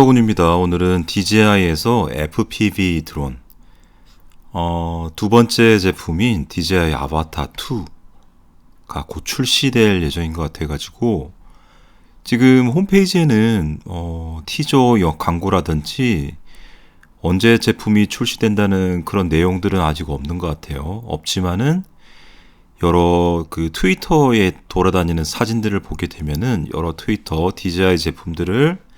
안녕하세요. 군입니다. 오늘은 DJI에서 FPV 드론 어, 두 번째 제품인 DJI 아바타 2가 곧 출시될 예정인 것 같아가지고 지금 홈페이지에는 어, 티저 역 광고라든지 언제 제품이 출시된다는 그런 내용들은 아직 없는 것 같아요. 없지만은 여러 그 트위터에 돌아다니는 사진들을 보게 되면은 여러 트위터 DJI 제품들을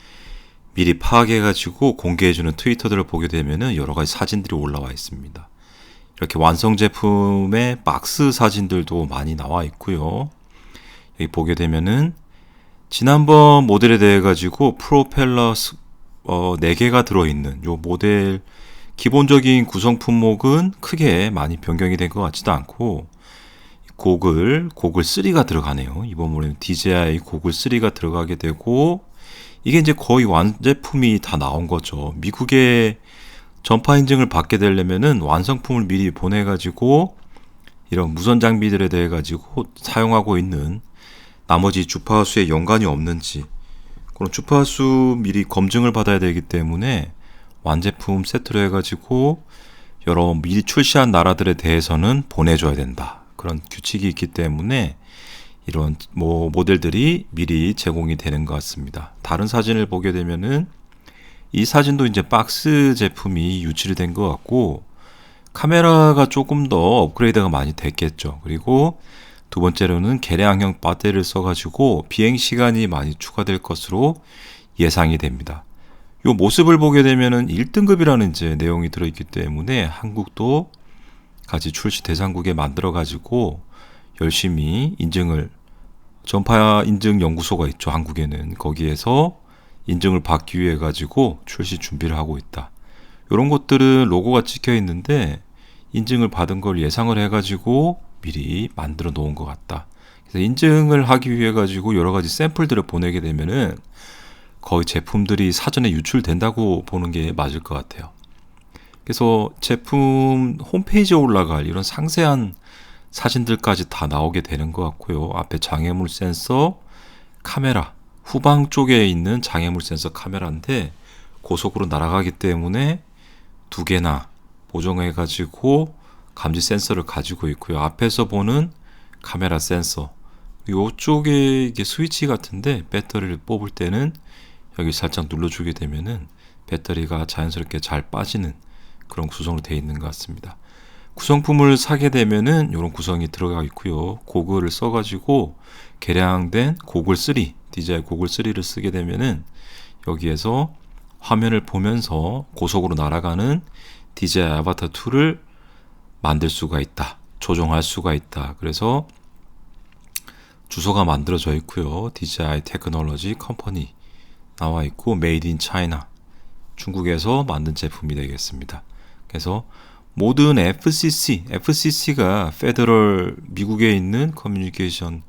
미리 파악해가지고 공개해주는 트위터들을 보게 되면은 여러 가지 사진들이 올라와 있습니다. 이렇게 완성 제품의 박스 사진들도 많이 나와 있고요. 여기 보게 되면은 지난번 모델에 대해 가지고 프로펠러 어, 4개가 들어있는 요 모델 기본적인 구성 품목은 크게 많이 변경이 된 것 같지도 않고 고글 고글 3가 들어가네요. 이번 모델은 DJI 고글 3가 들어가게 되고 이게 이제 거의 완제품이 다 나온 거죠. 미국에 전파 인증을 받게 되려면은 완성품을 미리 보내가지고 이런 무선 장비들에 대해 가지고 사용하고 있는 나머지 주파수에 연관이 없는지 그런 주파수 미리 검증을 받아야 되기 때문에 완제품 세트로 해가지고 여러 미리 출시한 나라들에 대해서는 보내줘야 된다. 그런 규칙이 있기 때문에 이런 뭐 모델들이 미리 제공이 되는 것 같습니다. 다른 사진을 보게 되면은 이 사진도 이제 박스 제품이 유출이 된것 같고 카메라가 조금 더 업그레이드가 많이 됐겠죠. 그리고 두 번째로는 개량형 배터리를 써가지고 비행 시간이 많이 추가될 것으로 예상이 됩니다. 이 모습을 보게 되면은 1등급이라는 이제 내용이 들어있기 때문에 한국도 같이 출시 대상국에 만들어 가지고 열심히 인증을 전파 인증 연구소가 있죠 한국에는 거기에서 인증을 받기 위해 가지고 출시 준비를 하고 있다. 이런 것들은 로고가 찍혀 있는데 인증을 받은 걸 예상을 해 가지고 미리 만들어 놓은 것 같다. 그래서 인증을 하기 위해 가지고 여러 가지 샘플들을 보내게 되면은 거의 제품들이 사전에 유출된다고 보는 게 맞을 것 같아요. 그래서 제품 홈페이지에 올라갈 이런 상세한 사진들까지 다 나오게 되는 것 같고요. 앞에 장애물 센서, 카메라, 후방 쪽에 있는 장애물 센서 카메라인데 고속으로 날아가기 때문에 두 개나 보정해 가지고 감지 센서를 가지고 있고요. 앞에서 보는 카메라 센서. 요쪽에 이게 스위치 같은데 배터리를 뽑을 때는 여기 살짝 눌러주게 되면은 배터리가 자연스럽게 잘 빠지는 그런 구성으로 되어 있는 것 같습니다. 구성품을 사게 되면은 이런 구성이 들어가 있고요. 고글을 써가지고 개량된 고글 3, DJI 고글 3를 쓰게 되면은 여기에서 화면을 보면서 고속으로 날아가는 DJI 아바타 2를 만들 수가 있다. 조정할 수가 있다. 그래서 주소가 만들어져 있고요. DJI 테크놀로지 컴퍼니 나와 있고 메이드 인 차이나 중국에서 만든 제품이 되겠습니다. 그래서 모든 FCC, FCC가 페더럴 미국에 있는 커뮤니케이션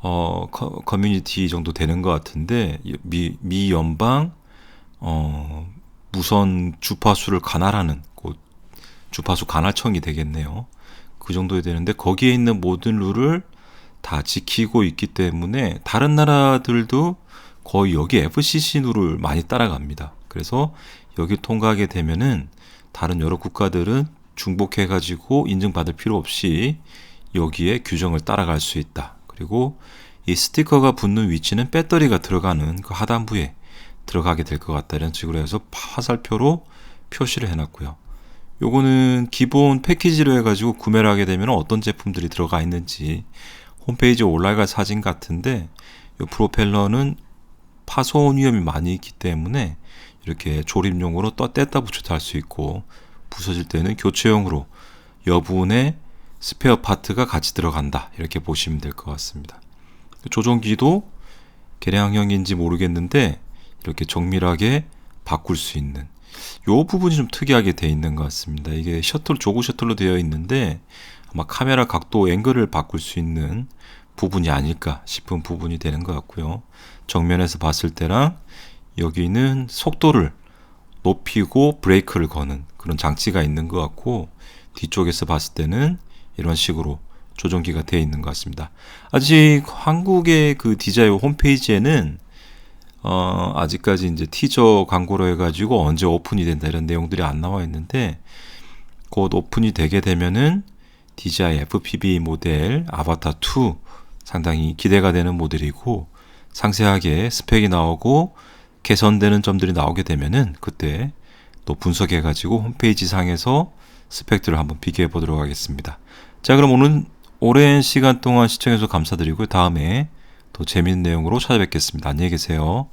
어 커, 뮤니티 정도 되는 것 같은데 미, 미 연방 어 무선 주파수를 관할하는 곧 주파수 관할청이 되겠네요. 그 정도 되는데 거기에 있는 모든 룰을 다 지키고 있기 때문에 다른 나라들도 거의 여기 FCC 룰을 많이 따라갑니다. 그래서 여기 통과하게 되면은 다른 여러 국가들은 중복해 가지고 인증받을 필요 없이 여기에 규정을 따라갈 수 있다. 그리고 이 스티커가 붙는 위치는 배터리가 들어가는 그 하단부에 들어가게 될 것 같다. 이런 식으로 해서 화살표로 표시를 해놨고요. 요거는 기본 패키지로 해가지고 구매를 하게 되면 어떤 제품들이 들어가 있는지 홈페이지에 올라갈 사진 같은데 이 프로펠러는 파손 위험이 많이 있기 때문에 이렇게 조립용으로 떠 뗐다 붙였다 할 수 있고 부서질 때는 교체용으로 여분의 스페어 파트가 같이 들어간다 이렇게 보시면 될 것 같습니다. 조종기도 개량형인지 모르겠는데 이렇게 정밀하게 바꿀 수 있는 요 부분이 좀 특이하게 되어 있는 것 같습니다. 이게 셔틀 조구 셔틀로 되어 있는데 아마 카메라 각도 앵글을 바꿀 수 있는 부분이 아닐까 싶은 부분이 되는 것 같고요. 정면에서 봤을 때랑 여기는 속도를 높이고 브레이크를 거는 그런 장치가 있는 것 같고 뒤쪽에서 봤을 때는 이런 식으로 조종기가 되어 있는 것 같습니다. 아직 한국의 그 디자인 홈페이지에는 어, 아직까지 이제 티저 광고로 해가지고 언제 오픈이 된다 이런 내용들이 안 나와 있는데 곧 오픈이 되게 되면은 DJI FPV 모델 아바타 2 상당히 기대가 되는 모델이고 상세하게 스펙이 나오고 개선되는 점들이 나오게 되면은 그때 또 분석해 가지고 홈페이지 상에서 스펙들을 한번 비교해 보도록 하겠습니다. 자, 그럼 오늘 오랜 시간 동안 시청해 주셔서 감사드리고 다음에 또 재밌는 내용으로 찾아뵙겠습니다. 안녕히 계세요.